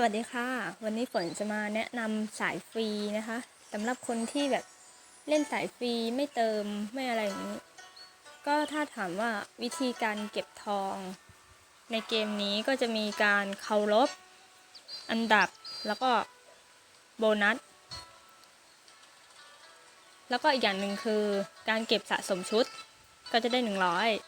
สวัสดีค่ะ วันนี้ฝนจะมาแนะนำสายฟรีนะคะสำหรับคนที่แบบเล่นสายฟรีไม่เติมไม่อะไรอย่างนี้ ก็ถ้าถามว่าวิธีการเก็บทอง ในเกมนี้ก็จะมีการเคารพอันดับแล้วก็โบนัส แล้วก็อีกอย่างหนึ่งคือการเก็บสะสมชุดก็จะได้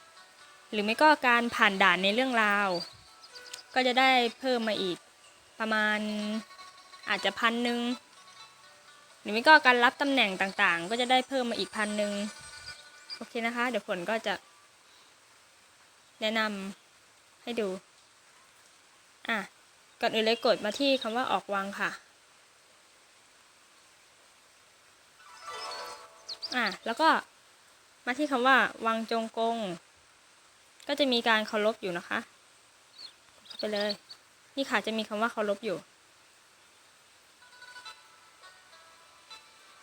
100 หรือไม่ก็การผ่านด่านในเรื่องราว ก็จะได้เพิ่มมาอีก ประมาณอาจจะพันหนึ่งหรือไม่ก็การรับตำแหน่งต่างๆ ก็จะได้เพิ่มมาอีกพันหนึ่งโอเคนะคะ เดี๋ยวฝนก็จะ แนะนำให้ดู อะ ก่อนอื่นเลยกดมาที่คำว่าออกวางค่ะ อะ แล้วก็มาที่คำว่าวางจงกง ก็จะมีการเคารพอยู่นะคะ ไปเลย นี่ค่ะจะมีคำว่าเคารพอยู่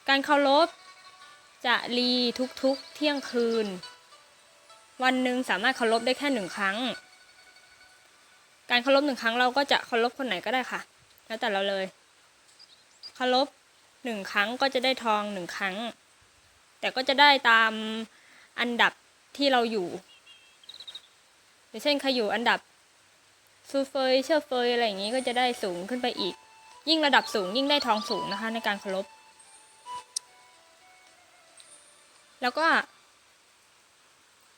การเคารพจะรีทุกๆเที่ยงคืน วันหนึ่งสามารถเคารพได้แค่หนึ่งครั้ง การเคารพหนึ่งครั้งเราก็จะเคารพคนไหนก็ได้ค่ะ แล้วแต่เราเลยเคารพหนึ่งครั้งก็จะได้ทองหนึ่งครั้ง แต่ก็จะได้ตามอันดับที่เราอยู่อย่างเช่นใครอยู่อันดับ ซูเฟยเชอร์เฟยอะไรอย่างนี้ก็จะได้สูงขึ้นไปอีก ยิ่งระดับสูงยิ่งได้ทองสูงนะคะ ในการเคารพแล้วก็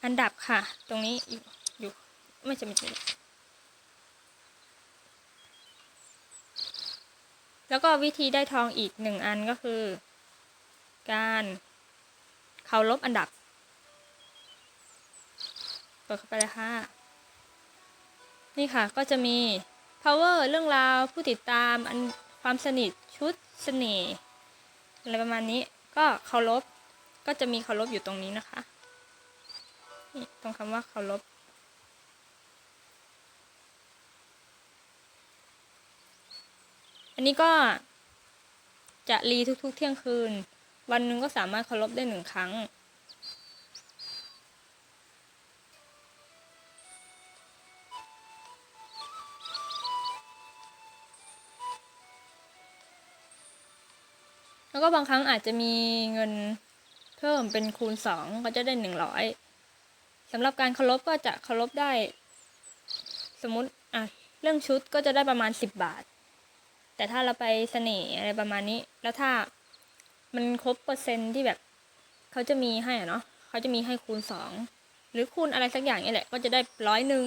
อันดับค่ะ ตรงนี้อยู่อยู่ไม่ใช่ไม่ใช่แล้วก็วิธีได้ทองอีกหนึ่งอันก็คือ การเคารพอันดับเปิดเข้าไปเลยค่ะ นี่ค่ะก็จะมี power เรื่องราวผู้ติดตามอันความสนิทชุดเสน่ห์อะไรประมาณนี้ก็เคารพก็จะมีเคารพอยู่ตรงนี้นะคะนี่ตรงคำว่าเคารพอันนี้ก็จะรีทุกๆ เที่ยงคืน วันหนึ่งก็สามารถเคารพได้หนึ่งครั้ง แล้วก็บางครั้งอาจจะมีเงินเพิ่มเป็นคูณสองก็จะได้หนึ่งร้อยสำหรับการเคารพก็จะเคารพได้ สมมติอะเรื่องชุดก็จะได้ประมาณสิบบาท แต่ถ้าเราไปเสน่ห์อะไรประมาณนี้ แล้วถ้ามันครบเปอร์เซ็นต์ที่แบบเขาจะมีให้อะเนาะเขาจะมีให้คูณสองหรือคูณอะไรสักอย่างนี่แหละ ก็จะได้ร้อยหนึ่ง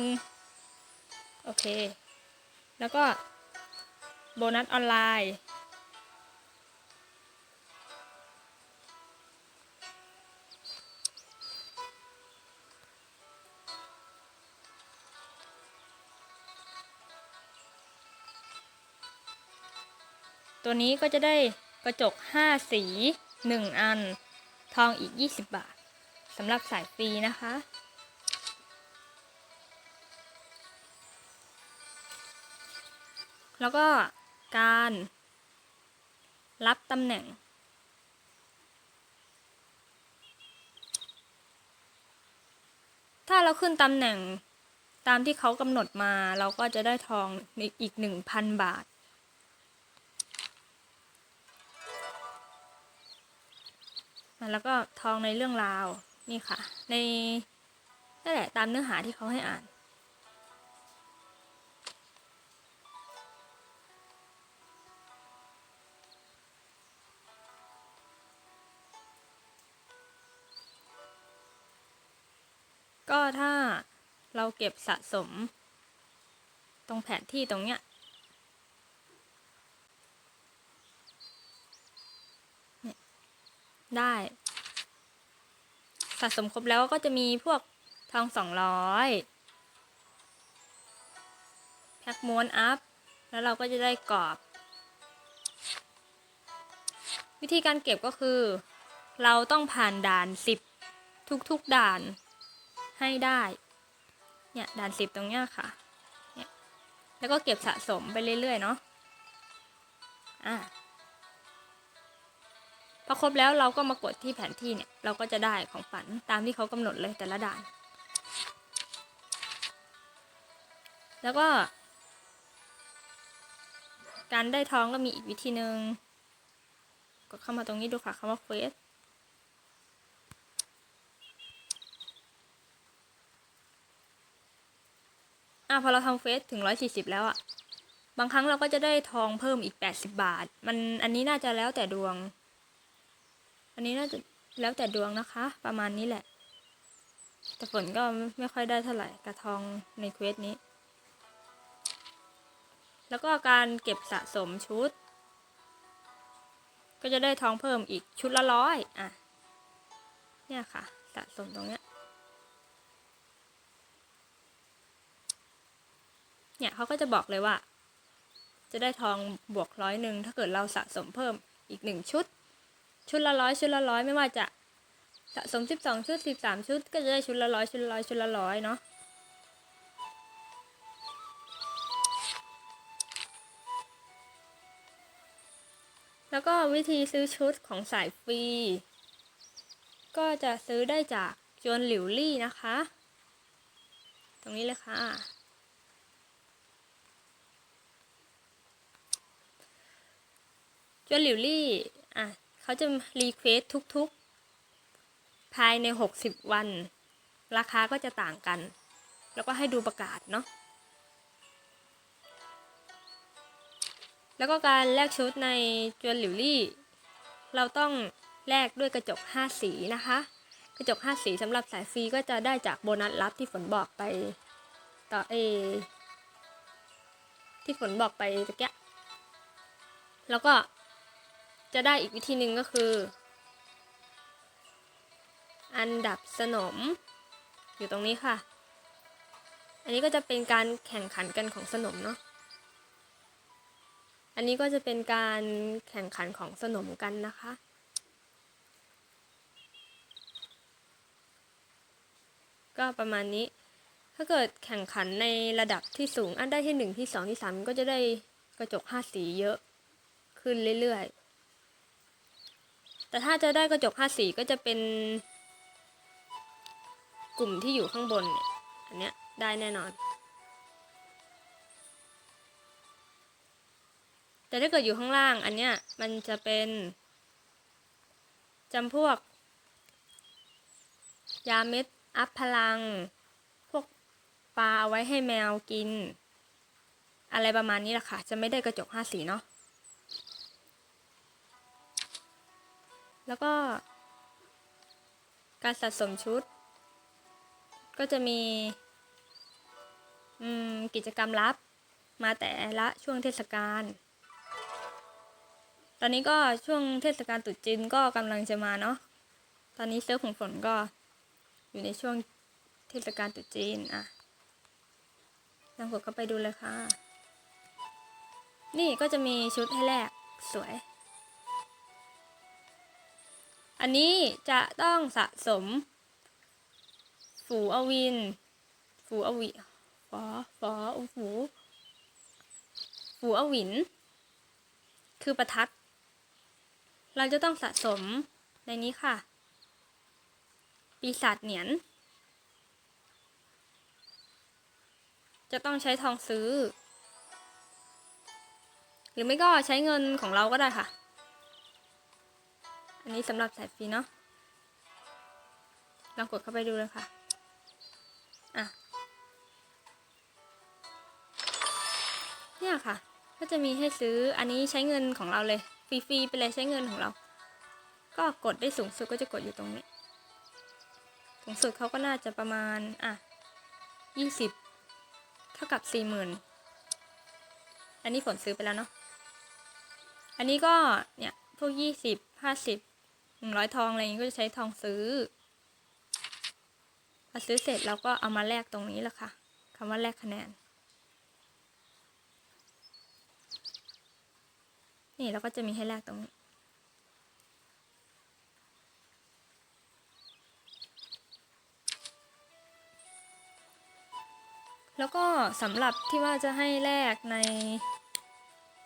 โอเค แล้วก็โบนัสออนไลน์ ตัวนี้ก็จะได้กระจก 5 สี 1 อัน ทองอีก 20 บาทสำหรับสายฟรีนะคะ แล้วก็การรับตำแหน่ง ถ้าเราขึ้นตำแหน่งตามที่เขากำหนดมาเราก็จะได้ทองอีก 1,000 บาท แล้วก็ทองในเรื่องราวนี่ค่ะ ในนั่นแหละตามเนื้อหาที่เขาให้อ่านก็ถ้าเราเก็บสะสม ตรงแผนที่ตรงเนี้ย ได้ สะสมครบแล้วก็จะมีพวกทองสองร้อยแพ็กม้วนอัพ แล้วเราก็จะได้กรอบ วิธีการเก็บก็คือ เราต้องผ่านด่านสิบทุกๆด่านให้ได้ เนี่ย ด่านสิบตรงเนี้ยค่ะ เนี่ย แล้วก็เก็บสะสมไปเรื่อย ๆ เนาะอะ อครบแล้วเราก็มากดที่แผนที่เนี่ย เราก็จะได้ของฝันตามที่เขากำหนดเลยแต่ละด่าน แล้วก็ การได้ทองก็มีอีกวิธีหนึ่งกดเข้ามาตรงนี้ดูค่ะคำว่าเควสอะพอเราทำเฟสถึงร้อยสี่สิบแล้วอะบางครั้งเราก็จะได้ทองเพิ่มอีกแปดสิบาท มันอันนี้น่าจะแล้วแต่ดวง อันนี้น่าจะแล้วแต่ดวงนะคะ ประมาณนี้แหละ แต่ฝนก็ไม่ค่อยได้เท่าไหร่กระทองในเควสนี้ แล้วก็การเก็บสะสมชุด ก็จะได้ทองเพิ่มอีกชุดละร้อยอะ เนี่ยค่ะ สะสมตรงเนี้ยเนี่ยเขาก็จะบอกเลยว่า จะได้ทองบวกร้อยหนึ่งถ้าเกิดเราสะสมเพิ่มอีกหนึ่งชุด ชุดละร้อยชุดละร้อยไม่ว่าจะสะสมสิบสองชุดสิบสามชุด ก็จะได้ชุดละร้อยชุดละร้อยชุดละร้อยเนาะแล้วก็วิธีซื้อชุดของสายฟรี ก็จะซื้อได้จากจวนหลิวลี่นะคะ ตรงนี้เลยค่ะ จวนหลิวลี่ อะ เขาจะรีเควสทุกๆ ภายใน 60 วัน ราคาก็จะต่างกัน แล้วก็ให้ดูประกาศเนาะแล้วก็การแลกชุดในจวนหลิวลี่ เราต้องแลกด้วยกระจก 5 สีนะคะ กระจก 5 สีสำหรับสายฟรีก็จะได้จากโบนัสลับที่ฝนบอกไปต่อเอที่ฝนบอกไปตะเกียแล้วก็ จะได้อีกวิธีหนึ่งก็คือ อันดับสนม อยู่ตรงนี้ค่ะ อันนี้ก็จะเป็นการแข่งขันกันของสนมเนาะอันนี้ก็จะเป็นการแข่งขันของสนมกันนะคะ ก็ประมาณนี้ ถ้าเกิดแข่งขันในระดับที่สูง อันได้ที่หนึ่งที่สองที่สามก็จะได้กระจกห้าสีเยอะ ขึ้นเรื่อยๆ แต่ถ้าจะได้กระจกห้าสีก็จะเป็น กลุ่มที่อยู่ข้างบนเนี่ยอันเนี้ยได้แน่นอน แต่ถ้าเกิดอยู่ข้างล่างอันเนี้ยมันจะเป็นจำพวก ยาเม็ดอัพพลัง พวกปลาเอาไว้ให้แมวกิน อะไรประมาณนี้แหละค่ะ จะไม่ได้กระจกห้าสีเนาะ แล้วก็ การสะสมชุด ก็จะมีมกิจกรรมลับมาแต่ละช่วงเทศกาล ตอนนี้ก็ช่วงเทศกาลตรุษจีนก็กำลังจะมาเนาะ ตอนนี้เซิร์ฟของฝนก็อยู่ในช่วงเทศกาลตรุษจีนอะลองกดเข้าไปดูเลยค่ะ นี่ก็จะมีชุดให้แลกสวย อันนี้จะต้องสะสม ฝูอวิน ฝูอวิฟอฟอฝูฝูอวิน คือประทัด เราจะต้องสะสมในนี้ค่ะ ปีศาจเหนียน จะต้องใช้ทองซื้อ หรือไม่ก็ใช้เงินของเราก็ได้ค่ะ อันนี้สำหรับสายฟรีเนาะลองกดเข้าไปดูเลยค่ะ อะ เนี่ยค่ะ ก็จะมีให้ซื้ออันนี้ใช้เงินของเราเลย ฟรีๆไปเลยใช้เงินของเรา ก็กดได้สูงสุดก็จะกดอยู่ตรงนี้ สูงสุดเขาก็น่าจะประมาณ อะยี่สิบเท่ากับสี่หมื่นอันนี้ฝนซื้อไปแล้วเนาะ อันนี้ก็เนี่ยพวกยี่สิบห้าสิบ หนึ่งร้อยทองอะไรอย่างนี้ก็จะใช้ทองซื้อพอซื้อเสร็จเราก็เอามาแลกตรงนี้แหละค่ะคำว่าแลกคะแนน นี่เราก็จะมีให้แลกตรงนี้แล้วก็สำหรับที่ว่าจะให้แลกใน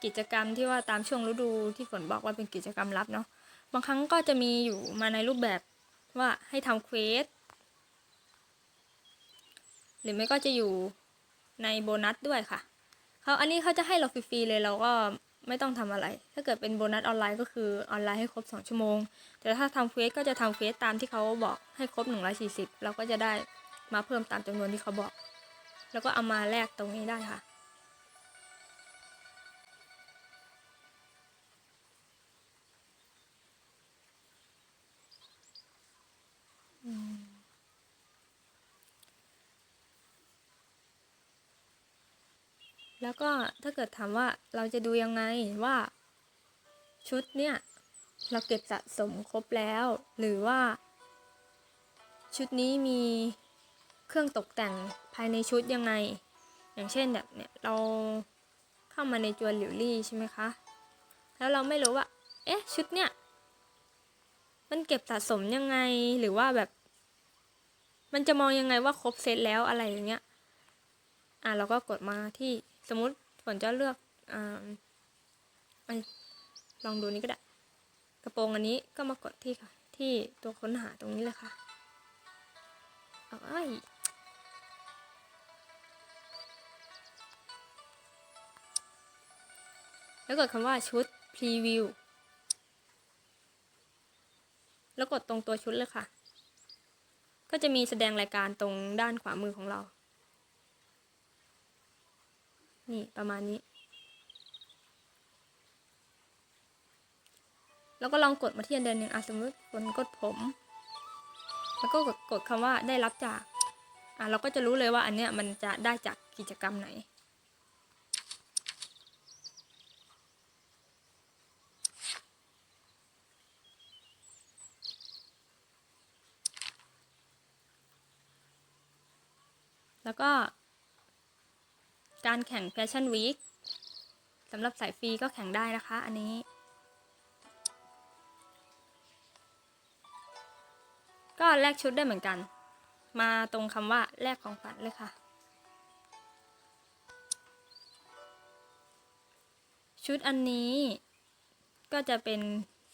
กิจกรรมที่ว่าตามช่วงฤดูที่ฝนบอกว่าเป็นกิจกรรมลับเนาะ บางครั้งก็จะมีอยู่มาในรูปแบบว่าให้ทำเควสหรือไม่ก็จะอยู่ในโบนัสด้วยค่ะเขาอันนี้เขาจะให้เราฟรีๆเลยเราก็ไม่ต้องทำอะไร ถ้าเกิดเป็นโบนัสออนไลน์ก็คือออนไลน์ให้ครบ 2 ชั่วโมง แต่ถ้าทำเควสก็จะทำเควสตามที่เขาบอกให้ครบ 140 เราก็จะได้มาเพิ่มตามจำนวนที่เขาบอก แล้วก็เอามาแลกตรงนี้ได้ค่ะ แล้วก็ถ้าเกิดถามว่าเราจะดูยังไงว่าชุดเนี่ยเราเก็บสะสมครบแล้ว หรือว่า ชุดนี้มีเครื่องตกแต่งภายในชุดยังไง อย่างเช่นแบบเนี่ยเราเข้ามาในจวนหลิวลี่ใช่ไหมคะ แล้วเราไม่รู้ว่า เอ๊ะชุดเนี่ยมันเก็บสะสมยังไงหรือว่าแบบ มันจะมองยังไงว่าครบเซตแล้วอะไรอย่างเงี้ย อะเราก็กดมาที่ สมมุติฝนจะเลือกอ่าลองดูนี้ก็ได้ กระโปรงอันนี้ก็มากดที่ค่ะ ที่ตัวค้นหาตรงนี้เลยค่ะเอาไอ้แล้วกดคำว่าชุดพรีวิวแล้วกดตรงตัวชุดเลยค่ะ ก็จะมีแสดงรายการตรงด้านขวามือของเรา นี่ประมาณนี้ แล้วก็ลองกดมาที่อันเดนหนึ่งอะสมมติฝนกดผม แล้วก็กดกดคำว่าได้รับจากอะเราก็จะรู้เลยว่าอันเนี้ยมันจะได้จากกิจกรรมไหน แล้วก็ การแข่งแฟชั่นวีคสำหรับสายฟรีก็แข่งได้นะคะ อันนี้ ก็แลกชุดได้เหมือนกัน มาตรงคำว่าแลกของขวัญเลยค่ะ ชุดอันนี้ก็จะเป็น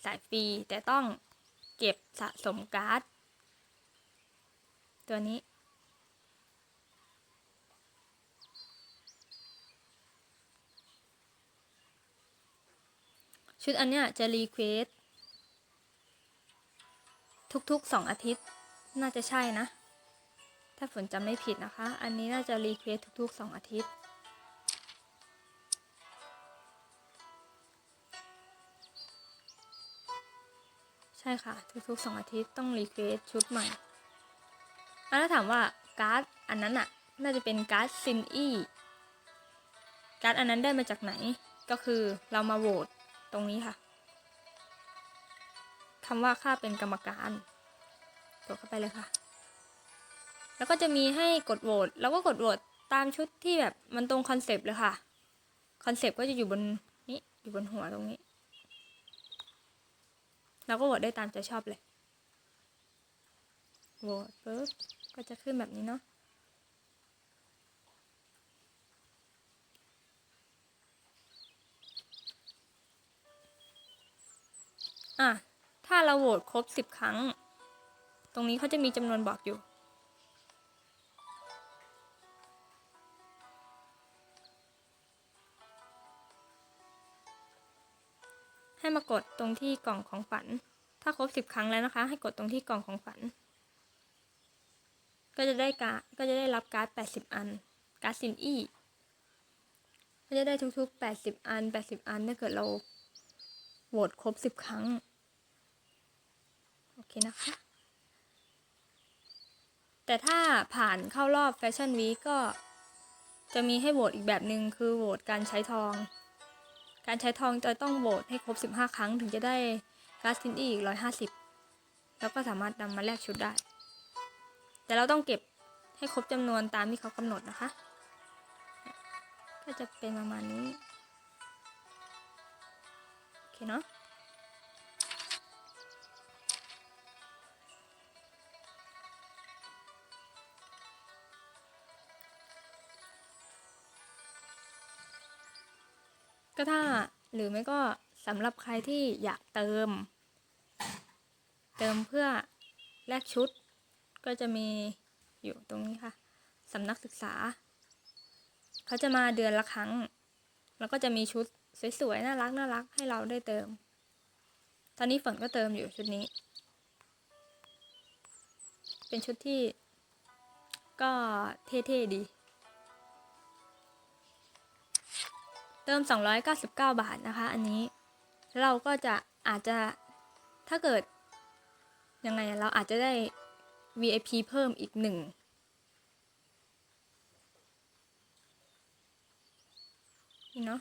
สายฟรีแต่ต้องเก็บสะสมการ์ด ตัวนี้ ชุดอันเนี้ยจะรีเควสทุกๆสองอาทิตย์น่าจะใช่นะ ถ้าฝนจำไม่ผิดนะคะ อันนี้น่าจะรีเควสทุกๆสองอาทิตย์ใช่ค่ะ ทุกๆสองอาทิตย์ต้องรีเควสชุดใหม่อะแล้วถามว่าการ์ดอันนั้นอะน่าจะเป็นการ์ดซินอี้การ์ดอันนั้นได้มาจากไหนก็คือเรามาโหวต ตรงนี้ค่ะคำว่าข้าเป็นกรรมการกดเข้าไปเลยค่ะ แล้วก็จะมีให้กดโหวตแล้วก็กดโหวตตามชุดที่แบบมันตรงคอนเซปต์เลยค่ะคอนเซปต์ก็จะอยู่บนนี้อยู่บนหัวตรงนี้เราก็โหวตได้ตามใจชอบเลยโหวตปุ๊บก็จะขึ้นแบบนี้เนาะ อะ ถ้าเราโหวตครบสิบครั้ง ตรงนี้เขาจะมีจำนวนบอกอยู่ ให้มากดตรงที่กล่องของฝัน ถ้าครบสิบครั้งแล้วนะคะ ให้กดตรงที่กล่องของฝัน ก็จะได้การก็จะได้รับการ์ดแปดสิบอัน การ์ดซินอี้ก็จะได้ทุกๆแปดสิบอันแปดสิบอัน ถ้าเกิดเราโหวตครบสิบครั้ง เคนะคะ แต่ถ้าผ่านเข้ารอบแฟชั่นวีก็จะมีให้โหวตอีกแบบหนึ่งคือโหวตการใช้ทอง การใช้ทองจะต้องโหวตให้ครบ 15 ครั้งถึงจะได้การ์ดซินดี้อีก 150 แล้วก็สามารถนำมาแลกชุดได้ แต่เราต้องเก็บให้ครบจำนวนตามที่เขากำหนดนะคะ ก็จะเป็นประมาณนี้ โอเคเนาะ ก็ถ้าหรือไม่ก็สำหรับใครที่อยากเติม เติมเพื่อแลกชุด ก็จะมีอยู่ตรงนี้ค่ะสำนักศึกษา เขาจะมาเดือนละครั้ง แล้วก็จะมีชุดสวยๆน่ารักน่ารักให้เราได้เติม ตอนนี้ฝนก็เติมอยู่ชุดนี้ เป็นชุดที่ก็เท่ๆดี ติม 299 บาทนะคะ อันนี้เราก็จะอาจจะถ้าเกิดยังไงเราอาจจะได้ VIP เพิ่มอีกหนึ่งนี่เนาะ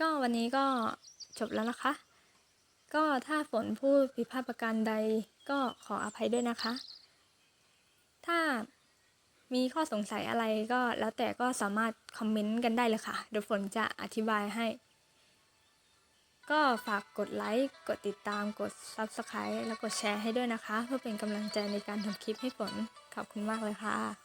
ก็วันนี้ก็จบแล้วนะคะ ก็ถ้าฝนพูดผิดพลาดประการใดก็ขออภัยด้วยนะคะ ถ้ามีข้อสงสัยอะไรก็แล้วแต่ก็สามารถคอมเมนต์กันได้เลยค่ะ เดี๋ยวฝนจะอธิบายให้ ก็ฝากกดไลค์ กดติดตาม กด Subscribe แล้วกดแชร์ให้ด้วยนะคะ เพื่อเป็นกำลังใจในการทำคลิปให้ฝน ขอบคุณมากเลยค่ะ